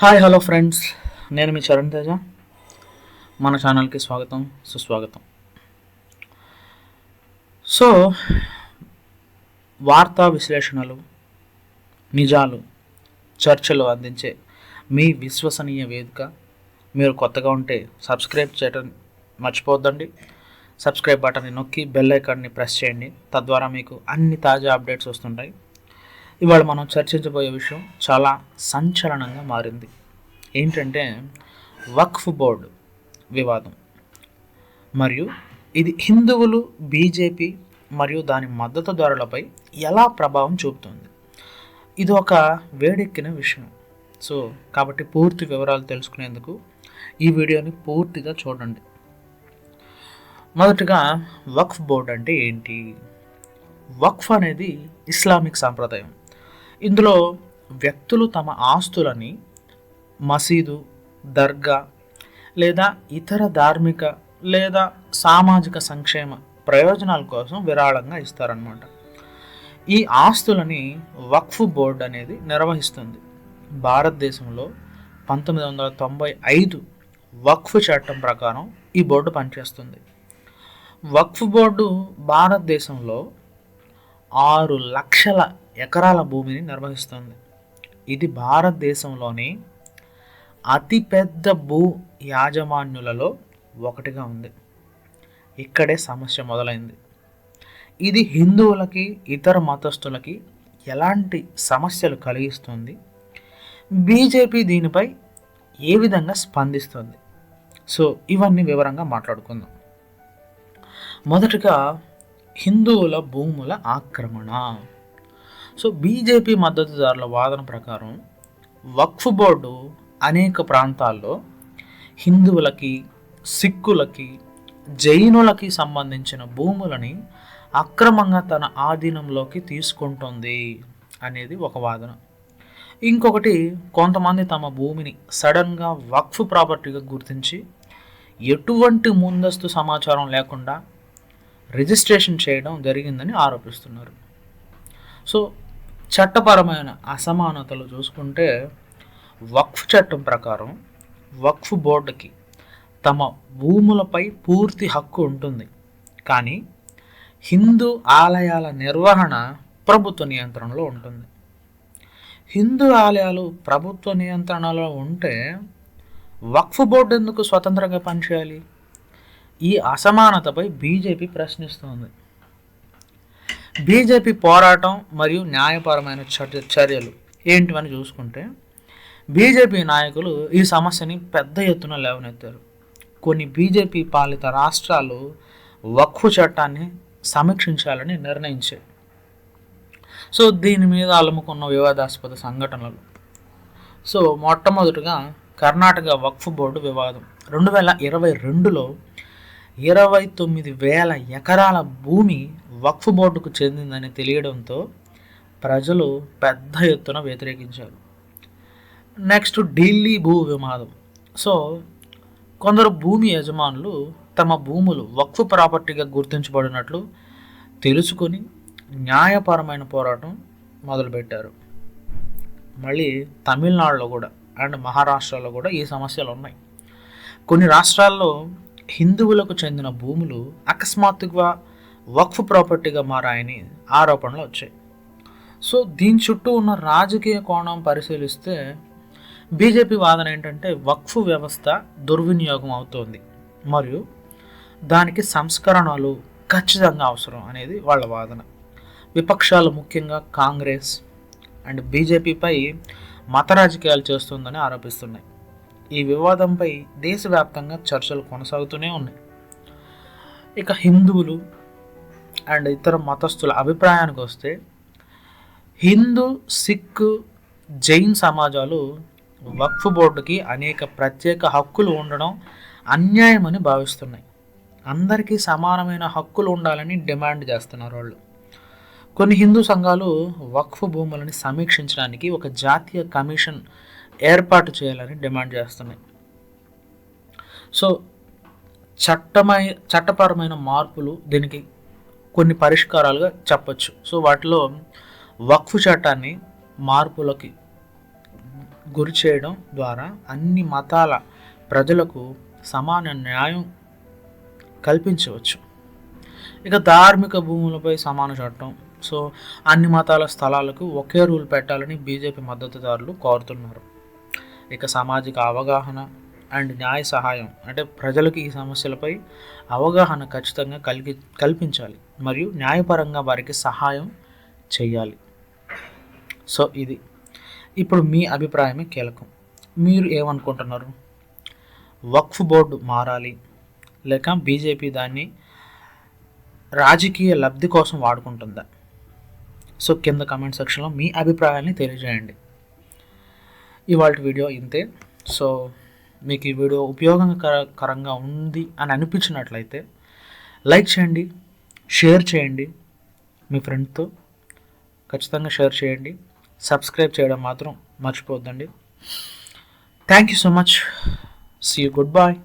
Hi hello friends. నేను మీ చరణ్ తేజ. మన ఛానల్కి స్వాగతం సుస్వాగతం. సో వార్తా విశ్లేషణలు నిజాలు చర్చలు అందించే మీ విశ్వసనీయ వేదిక. మీరు కొత్తగా ఉంటే సబ్స్క్రైబ్ చేయడం మర్చిపోద్దండి సబ్స్క్రైబ్ బటన్ని నొక్కి బెల్ ఐకాన్ని ప్రెస్ చేయండి. తద్వారా మీకు అన్ని తాజా అప్డేట్స్ వస్తుంటాయి. ఇవాళ మనం చర్చించబోయే విషయం చాలా సంచలనంగా మారింది. ఏంటంటే వక్ఫ్ బోర్డు వివాదం. మరియు ఇది హిందువులు బీజేపీ మరియు దాని మద్దతుదారులపై ఎలా ప్రభావం చూపుతుంది. ఇది ఒక వేడెక్కిన విషయం. సో కాబట్టి పూర్తి వివరాలు తెలుసుకునేందుకు ఈ వీడియోని పూర్తిగా చూడండి. మొదటగా వక్ఫ్ బోర్డ్ అంటే ఏంటి? వక్ఫ్ అనేది ఇస్లామిక్ సాంప్రదాయం. ఇందులో వ్యక్తులు తమ ఆస్తులని మసీదు దర్గా లేదా ఇతర ధార్మిక లేదా సామాజిక సంక్షేమ ప్రయోజనాల కోసం విరాళంగా ఇస్తారనమాట ఈ ఆస్తులని వక్ఫ్ బోర్డ్ అనేది నిర్వహిస్తుంది. భారతదేశంలో పంతొమ్మిది వందల తొంభై ఐదు వక్ఫ్ చట్టం ప్రకారం ఈ బోర్డు పనిచేస్తుంది. వక్ఫ్ బోర్డు భారతదేశంలో ఆరు లక్షల ఎకరాల భూమిని నిర్వహిస్తుంది. ఇది భారతదేశంలోని అతిపెద్ద భూ యాజమాన్యులలో ఒకటిగా ఉంది. ఇక్కడే సమస్య మొదలైంది. ఇది హిందువులకి ఇతర మతస్థులకి ఎలాంటి సమస్యలు కలిగిస్తుంది? బీజేపీ దీనిపై ఏ విధంగా స్పందిస్తుంది? సో ఇవన్నీ వివరంగా మాట్లాడుకుందాం. మొదటగా హిందువుల భూముల ఆక్రమణ. సో బీజేపీ మద్దతుదారుల వాదన ప్రకారం వక్ఫ్ బోర్డు అనేక ప్రాంతాల్లో హిందువులకి సిక్కులకి జైనులకి సంబంధించిన భూములని అక్రమంగా తన ఆధీనంలోకి తీసుకుంటుంది అనేది ఒక వాదన. ఇంకొకటి కొంతమంది తమ భూమిని సడన్గా వక్ఫ్ ప్రాపర్టీగా గుర్తించి ఎటువంటి ముందస్తు సమాచారం లేకుండా రిజిస్ట్రేషన్ చేయడం జరిగిందని ఆరోపిస్తున్నారు. సో చట్టపరమైన అసమానతలు చూసుకుంటే వక్ఫ్ చట్టం ప్రకారం వక్ఫ్ బోర్డుకి తమ భూములపై పూర్తి హక్కు ఉంటుంది. కానీ హిందూ ఆలయాల నిర్వహణ ప్రభుత్వ నియంత్రణలో ఉంటుంది. హిందూ ఆలయాలు ప్రభుత్వ నియంత్రణలో ఉంటే వక్ఫ్ బోర్డు ఎందుకు స్వతంత్రంగా పనిచేయాలి? ఈ అసమానతపై బీజేపీ ప్రశ్నిస్తోంది. బీజేపీ పోరాటం మరియు న్యాయపరమైన చర్య చర్యలు ఏంటివని చూసుకుంటే బీజేపీ నాయకులు ఈ సమస్యని పెద్ద ఎత్తున లేవనెత్తారు. కొన్ని బీజేపీ పాలిత రాష్ట్రాలు వక్ఫ్ చట్టాన్ని సమీక్షించాలని నిర్ణయించాయి. సో దీని మీద అలుముకున్న వివాదాస్పద సంఘటనలు. సో మొట్టమొదటిగా కర్ణాటక వక్ఫ్ బోర్డు వివాదం. రెండు వేల ఇరవై రెండులో ఇరవై తొమ్మిది వేల ఎకరాల భూమి వక్ఫ్ బోర్డుకు చెందిందని తెలియడంతో ప్రజలు పెద్ద ఎత్తున వ్యతిరేకించారు. నెక్స్ట్ ఢిల్లీ భూ వివాదం. సో కొందరు భూమి యజమానులు తమ భూములు వక్ఫ్ ప్రాపర్టీగా గుర్తించబడినట్లు తెలుసుకొని న్యాయపరమైన పోరాటం మొదలుపెట్టారు. మళ్ళీ తమిళనాడులో కూడా అండ్ మహారాష్ట్రలో కూడా ఈ సమస్యలు ఉన్నాయి. కొన్ని రాష్ట్రాల్లో హిందువులకు చెందిన భూములు అకస్మాత్తుగా వక్ఫ్ ప్రాపర్టీగా మారాయని ఆరోపణలు వచ్చాయి. సో దీని చుట్టూ ఉన్న రాజకీయ కోణం పరిశీలిస్తే బీజేపీ వాదన ఏంటంటే వక్ఫ్ వ్యవస్థ దుర్వినియోగం అవుతోంది. మరియు దానికి సంస్కరణలు ఖచ్చితంగా అవసరం అనేది వాళ్ళ వాదన. విపక్షాలు ముఖ్యంగా కాంగ్రెస్ అండ్ బీజేపీపై మత రాజకీయాలు చేస్తుందని ఆరోపిస్తున్నాయి. ఈ వివాదంపై దేశవ్యాప్తంగా చర్చలు కొనసాగుతూనే ఉన్నాయి. ఇక హిందువులు అండ్ ఇతర మతస్థుల అభిప్రాయానికి వస్తే హిందూ సిక్ జైన్ సమాజాలు వక్ఫ్ బోర్డుకి అనేక ప్రత్యేక హక్కులు ఉండడం అన్యాయమని భావిస్తున్నాయి. అందరికీ సమానమైన హక్కులు ఉండాలని డిమాండ్ చేస్తున్నారు వాళ్ళు. కొన్ని హిందూ సంఘాలు వక్ఫ్ భూములని సమీక్షించడానికి ఒక జాతీయ కమిషన్ ఏర్పాటు చేయాలని డిమాండ్ చేస్తున్నాయి. సో చట్టమై చట్టపరమైన మార్పులు దీనికి కొన్ని పరిష్కారాలుగా చెప్పచ్చు. సో వాటిలో వక్ఫ్ చట్టాన్ని మార్పులకి గురి చేయడం ద్వారా అన్ని మతాల ప్రజలకు సమాన న్యాయం కల్పించవచ్చు. ఇక ధార్మిక భూములపై సమాన చట్టం. సో అన్ని మతాల స్థలాలకు ఒకే రూల్ పెట్టాలని బీజేపీ మద్దతుదారులు కోరుతున్నారు. ఇక సామాజిక అవగాహన అండ్ న్యాయ సహాయం అంటే ప్రజలకు ఈ సమస్యలపై అవగాహన ఖచ్చితంగా కలిగి కల్పించాలి మరియు న్యాయపరంగా వారికి సహాయం చేయాలి. సో ఇది. ఇప్పుడు మీ అభిప్రాయమే కీలకం. మీరు ఏమనుకుంటున్నారు? వక్ఫ్ బోర్డు మారాలి లేక బీజేపీ దాన్ని రాజకీయ లబ్ధి కోసం వాడుకుంటుందా? సో కింద కమెంట్ సెక్షన్లో మీ అభిప్రాయాన్ని తెలియజేయండి. ఇవాళ వీడియో ఇంతే. సో మీకు ఈ వీడియో ఉపయోగకరంగా ఉంది అని అనిపించినట్లయితే లైక్ చేయండి షేర్ చేయండి మీ ఫ్రెండ్తో ఖచ్చితంగా షేర్ చేయండి. సబ్స్క్రైబ్ చేయడం మాత్రం మర్చిపోద్దండి thank you so much. See good bye